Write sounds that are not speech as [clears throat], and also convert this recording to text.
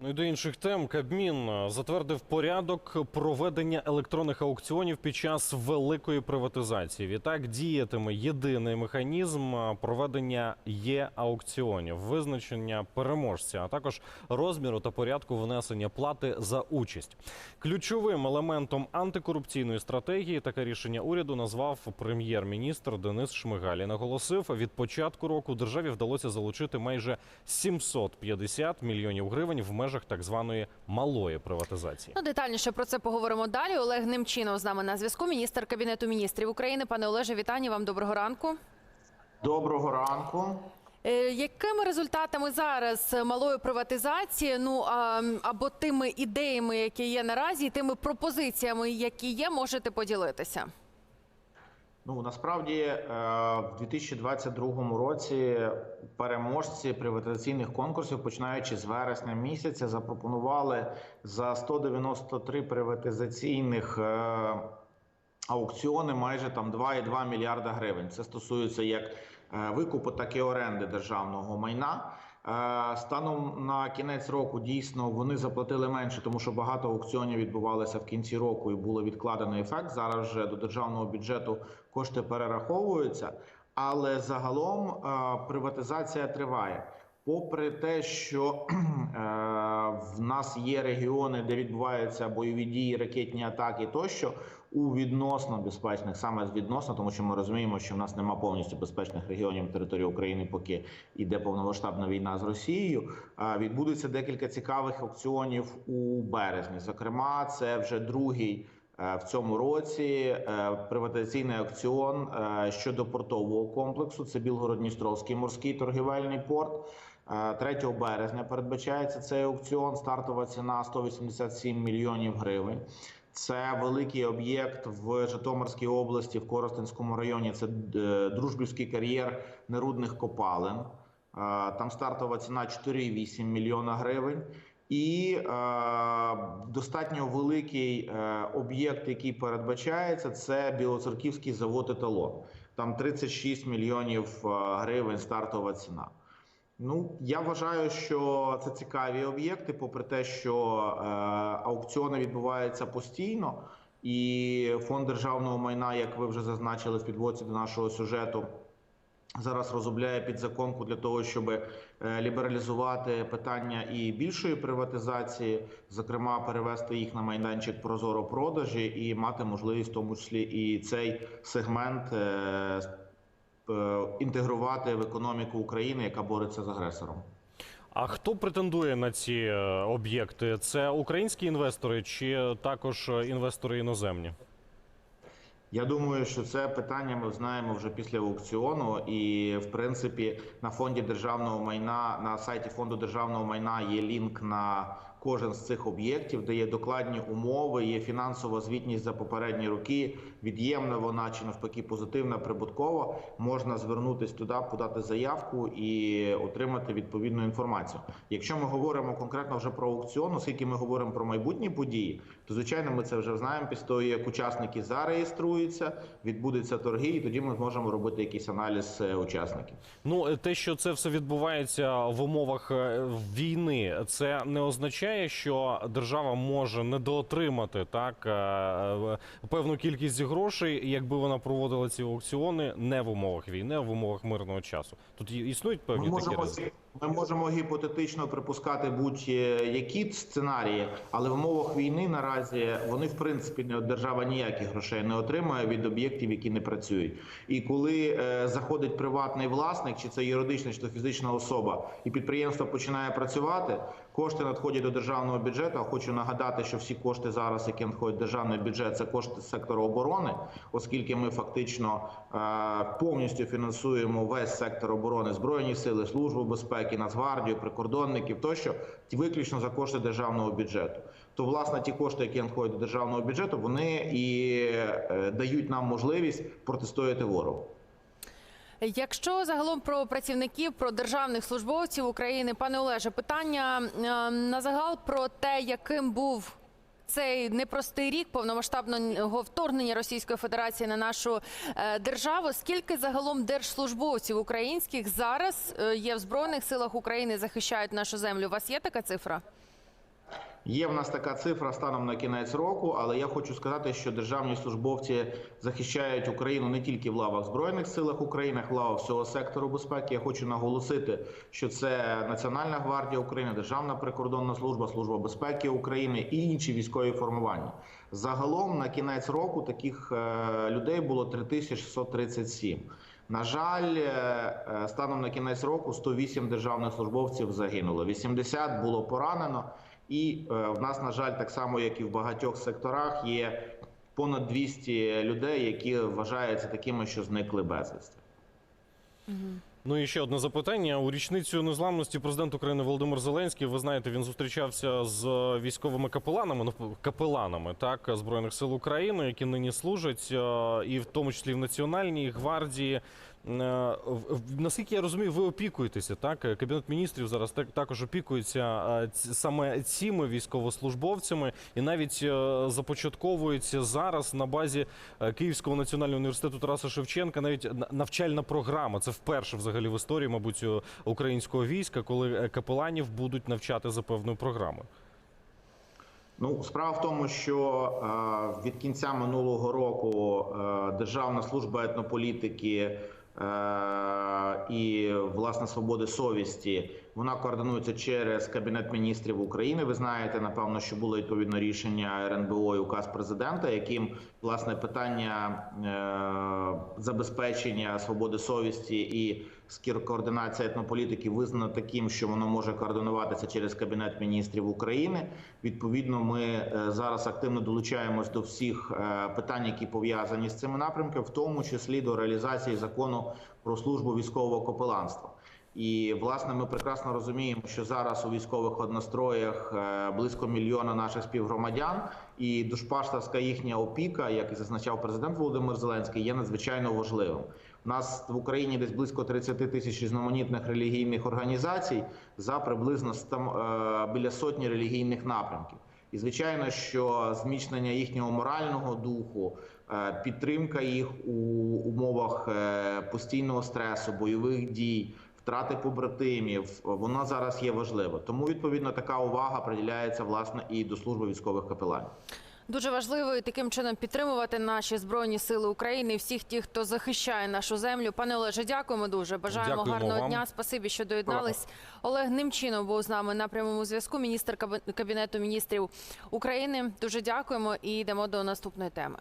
Ну і до інших тем Кабмін е, затвердив порядок проведення електронних аукціонів під час великої приватизації. Відтак діятиме єдиний механізм е, проведення є аукціонів, визначення переможця, а також розміру та порядку внесення плати за участь. Ключовим елементом антикорупційної стратегії таке рішення уряду назвав прем'єр-міністр Денис Шмигаль. І наголосив, від початку року державі вдалося залучити майже 750 мільйонів гривень в межах так званої малої приватизації. Ну, детальніше про це поговоримо далі. Олег Немчинов з нами на зв'язку. Міністр кабінету міністрів України. Пане Олеже, вітання вам. Доброго ранку. Доброго ранку. Е, якими результатами зараз малої приватизації? Ну а, або тими ідеями, які є наразі, і тими пропозиціями, які є, можете поділитися? Ну насправді е, в 2022 році переможці приватизаційних конкурсів, починаючи з вересня місяця, запропонували за 193 приватизаційних е, аукціони майже там 2,2 мільярда гривень. Це стосується як е, викупу, так і оренди державного майна. Е, Станом на кінець року дійсно вони заплатили менше, тому що багато аукціонів відбувалося в кінці року і було відкладено ефект. Зараз вже до державного бюджету кошти перераховуються, але загалом е, приватизація триває. Попри те, що [clears throat] е, в нас є регіони, де відбуваються бойові дії, ракетні атаки тощо у відносно безпечних, саме відносно, тому що ми розуміємо, що в нас немає повністю безпечних регіонів території України, поки йде повномасштабна війна з Росією. Відбудеться декілька цікавих аукціонів у березні. Зокрема, це вже другий. е, В цьому році е, приватизаційний аукціон е, щодо портового комплексу. Це Білгород-Дністровський морський торгівельний порт. Е, 3 березня передбачається цей аукціон. Стартова ціна 187 мільйонів гривень. Це великий об'єкт в Житомирській області, в Коростенському районі. Це е, дружбівський кар'єр нерудних копалин. Е, Там стартова ціна 4,8 мільйона гривень. І е, достатньо великий е, об'єкт, який передбачається, це Білоцерківський завод еталон. Там 36 мільйонів е, гривень стартова ціна. Ну, я вважаю, що це цікаві об'єкти, попри те, що е, аукціони відбуваються постійно, і фонд державного майна, як ви вже зазначили в підводці до нашого сюжету, зараз розробляє підзаконку для того, щоб е, лібералізувати питання і більшої приватизації, зокрема перевести їх на майданчик прозоро продажі і мати можливість, в тому числі і цей сегмент. е, Інтегрувати в економіку України, яка бореться з агресором. А хто претендує на ці е, об'єкти? Це українські інвестори чи також е, інвестори іноземні? Я думаю, що це питання ми знаємо вже після аукціону, і в принципі на фонді державного майна на сайті фонду державного майна є лінк на кожен з цих об'єктів, де є докладні умови, є фінансова звітність за попередні роки. Від'ємна вона чи навпаки позитивна, прибуткова. Можна звернутися туди, подати заявку і отримати відповідну інформацію. Якщо ми говоримо конкретно вже про аукціон, оскільки ми говоримо про майбутні події, то звичайно ми це вже знаємо. Після того, як учасники зареєструються, відбудуться торги, і тоді ми зможемо робити якийсь аналіз е, учасників. Ну, е, те, що це все відбувається в умовах е, війни, це не означає, що держава може недоотримати так е, е, певну кількість грошей, якби вона проводила ці аукціони не в умовах війни, а в умовах мирного часу. Тут існують Ми певні такі можемо, ризики. ми можемо гіпотетично припускати будь-які сценарії, але в умовах війни наразі вони в принципі не держава ніяких грошей не отримує від об'єктів, які не працюють. І коли е, заходить приватний власник, чи це юридична, чи це фізична особа, і підприємство починає працювати, кошти надходять до державного бюджету. Хочу нагадати, що всі кошти зараз, які надходять в державний бюджет, це кошти сектору оборони, оскільки ми фактично е, повністю фінансуємо весь сектор оборони, збройні сили, службу безпеки, Нацгвардію, прикордонників тощо виключно за кошти державного бюджету. То власне ті кошти, які надходять до державного бюджету, вони і е, дають нам можливість протистояти ворогу. Якщо загалом про працівників, про державних службовців України, пане Олеже, питання е, на загал про те, яким був цей непростий рік повномасштабного вторгнення Російської Федерації на нашу е, державу. Скільки загалом держслужбовців українських зараз е, є в збройних силах України, захищають нашу землю? У вас є така цифра? Є в нас така цифра станом на кінець року, але я хочу сказати, що державні службовці захищають Україну не тільки в лавах збройних силах України, в лавах всього сектору безпеки. Я хочу наголосити, що це Національна гвардія України, Державна прикордонна служба, служба безпеки України і інші військові формування. Загалом на кінець року таких е, людей було 3637. На жаль, е, е, станом на кінець року 108 державних службовців загинуло, 80 було поранено, і е, в нас, на жаль, так само як і в багатьох секторах, є понад 200 людей, які вважаються такими, що зникли безвісти. Ну і ще одне запитання. У річницю незламності президент України Володимир Зеленський, ви знаєте, він зустрічався з військовими капеланами, ну капеланами так збройних сил України, які нині служать, е, і в тому числі в Національній гвардії. Е, Наскільки я розумію, ви опікуєтеся, так? Кабінет міністрів зараз так- також опікується е, саме цими військовослужбовцями, і навіть е, започатковується зараз на базі е, Київського національного університету Тараса Шевченка навіть навчальна програма. Це вперше взагалі в історії, мабуть, е, українського війська, коли е, капеланів будуть навчати за певною програмою. Ну, справа в тому, що е, від кінця минулого року е, Державна служба етнополітики е, і власне свободи совісті вона координується через Кабінет міністрів України. Ви знаєте, напевно, що було відповідно рішення РНБО і указ президента, яким власне питання е, забезпечення свободи совісті і координація етнополітики визнано таким, що воно може координуватися через Кабінет міністрів України. Відповідно, ми е, зараз активно долучаємось до всіх е, питань, які пов'язані з цими напрямками, в тому числі до реалізації закону про службу військового капеланства. І власне ми прекрасно розуміємо, що зараз у військових одностроях е, близько мільйона наших співгромадян, і душпаштерська їхня опіка, як і зазначав президент Володимир Зеленський, є надзвичайно важливим. У нас в Україні десь близько 30 тисяч різноманітних релігійних організацій за приблизно е, біля сотні релігійних напрямків. І звичайно, що зміцнення їхнього морального духу, е, підтримка їх у умовах постійного стресу, бойових дій, втрати побратимів, воно зараз є важливо. Тому відповідно така увага приділяється власне і до служби військових капеланів. Дуже важливо і таким чином підтримувати наші збройні сили України і всіх тих, хто захищає нашу землю. Пане Олеже, дякуємо дуже. Бажаємо Дякуємо гарного вам. дня. Спасибі, що доєднались. Олег Немчинов був з нами на прямому зв'язку. Міністр кабінету міністрів України. Дуже дякуємо і йдемо до наступної теми.